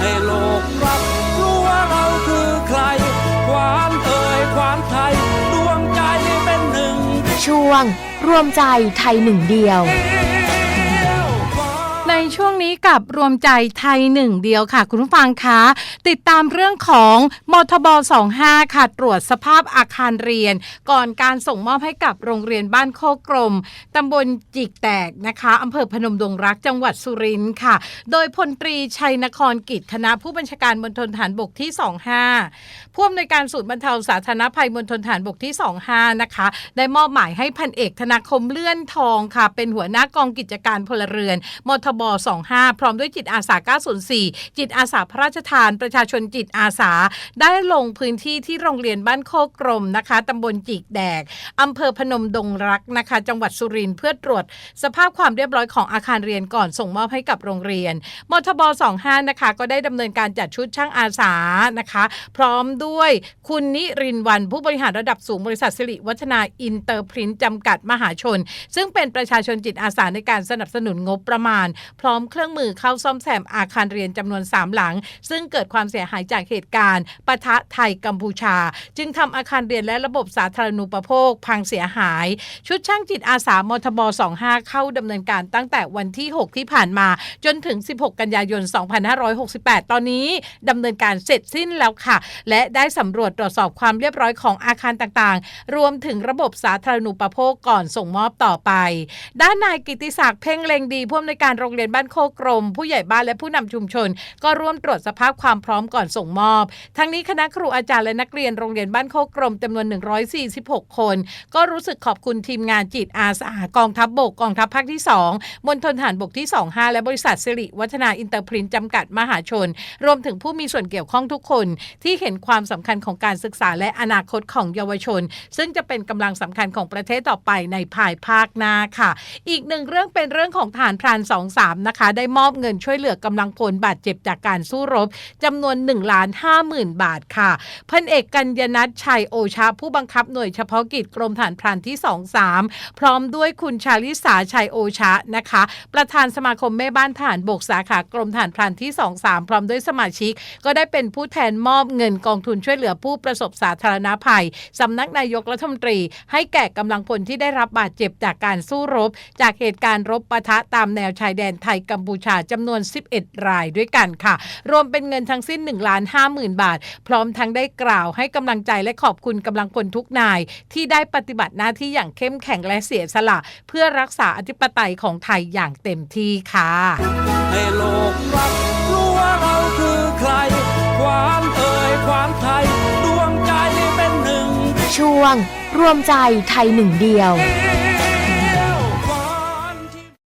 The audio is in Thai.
ให้โลกรับรู้ว่าเราคือใคร ควานเอ่ยควานไทย ดวงใจเป็นหนึ่ง ช่วง รวมใจไทยหนึ่งเดียวใน ช่วงนี้กับรวมใจไทยหนึ่งเดียวค่ะ คุณผู้ฟังคะติดตามเรื่องของมทบ 25 ค่ะ ตรวจสภาพอาคารเรียน ก่อนการส่งมอบให้กับโรงเรียนบ้านโคกรมตำบลจิกแตกนะคะอำเภอพนมดงรักจังหวัดสุรินทร์ค่ะ โดยพลตรีชัยนครกิจคณะผู้บัญชาการมณฑลฐานบกที่ 25 ผู้อำนวยการศูนย์บรรเทาสาธารณภัยมณฑลฐานบกที่ 25 นะคะ ได้มอบหมายให้พันเอกธนาคมเลื่อนทองค่ะ เป็นหัวหน้ากองกิจการพลเรือนมทบ25 พร้อมด้วยจิตอาสา 904 จิตอาสาพระราชทาน ประชาชนจิตอาสา ได้ลงพื้นที่ที่โรงเรียนบ้านโคกรมนะคะตำบลจิกแดกอำเภอพนมดงรักนะคะ จังหวัดสุรินทร์เพื่อตรวจ สภาพความเรียบร้อยของอาคารเรียนก่อนส่งมอบให้กับโรงเรียนมทบ 25 นะคะ ก็ได้ดำเนินการจัดชุดช่างอาสานะคะ พร้อมด้วยคุณนิรินวันผู้บริหารระดับสูงบริษัทสิริวัฒนาอินเตอร์พรินจำกัดมหาชน ซึ่งเป็นประชาชนจิตอาสาในการสนับสนุนงบประมาณ พร้อมเครื่องมือเข้าซ่อมแซมอาคารเรียนจำนวน 3 หลัง ซึ่งเกิดความเสียหายจากเหตุการณ์ปะทะไทยกัมพูชา จึงทำอาคารเรียนและระบบสาธารณูปโภค พังเสียหาย ชุดช่างจิตอาสามทบ 25 เข้าดำเนินการตั้งแต่วันที่ 6 ที่ผ่านมาจนถึง 16 กันยายน 2568 ตอนนี้ดำเนินการเสร็จสิ้นแล้วค่ะ และได้สำรวจตรวจสอบความเรียบร้อยของอาคารต่างๆ รวมถึงระบบสาธารณูปโภคก่อนส่งมอบต่อไป ด้านนายกิติศักดิ์เพ่งเลงดีผู้อำนวยการโรงเรียนบ้านโคกรม ผู้ใหญ่บ้านและผู้นำชุมชน ก็ร่วมตรวจสภาพความพร้อมก่อนส่งมอบ ทั้งนี้คณะครูอาจารย์และนักเรียนโรงเรียนบ้านโคกรมจำนวน 146 คน ก็รู้สึกขอบคุณทีมงานจิตอาสากองทัพบบกกองทัพภาคที่ 2มณฑลฐานบกที่ 25 และบริษัทสิริวัฒนาอินเตอร์พรินจำกัดมหาชน รวมถึงผู้มีส่วนเกี่ยวข้องทุกคน ที่เห็นความสำคัญของการศึกษาและอนาคตของเยาวชน ซึ่งจะเป็นกำลังสำคัญของประเทศต่อไปในภายภาคหน้าค่ะ อีกหนึ่งเรื่องเป็นเรื่องของฐานพราน23นะคะ ได้มอบเงินช่วยเหลือกำลังพลบาดเจ็บจากการสู้รบจำนวน1ล้าน5หมื่นบาทค่ะพันเอกกัญญนัทชัยโอชาผู้บังคับหน่วยเฉพาะกิจกรมฐานพรานที่ 23 พร้อมด้วยคุณชาลิสาชัยโอชานะคะ ประธานสมาคมแม่บ้านทหารบกสาขากรมฐานพรานที่ 23 พร้อมด้วยสมาชิก ก็ได้เป็นผู้แทนมอบเงินกองทุนช่วยเหลือผู้ประสบสาธารณภัยสำนักนายกรัฐมนตรี ให้แก่กำลังพลที่ได้รับบาดเจ็บจากการสู้รบ จากเหตุการณ์รบปะทะตามแนวชายแดนไทยกัมพูชาจำนวน 11 รายด้วยกันค่ะ รวมเป็นเงินทั้งสิ้น1ล้าน5หมื่นบาท พร้อมทั้งได้กล่าวให้กำลังใจและขอบคุณกำลังพลทุกนาย ที่ได้ปฏิบัติหน้าที่อย่างเข้มแข็งและเสียสละ เพื่อรักษาอธิปไตยของไทยอย่างเต็มที่ค่ะให้โลกรับรู้ว่าเราคือใคร ควานเอ่ยควานไทย ดวงใจเป็นหนึ่ง ช่วง รวมใจไทยหนึ่งเดียวเดี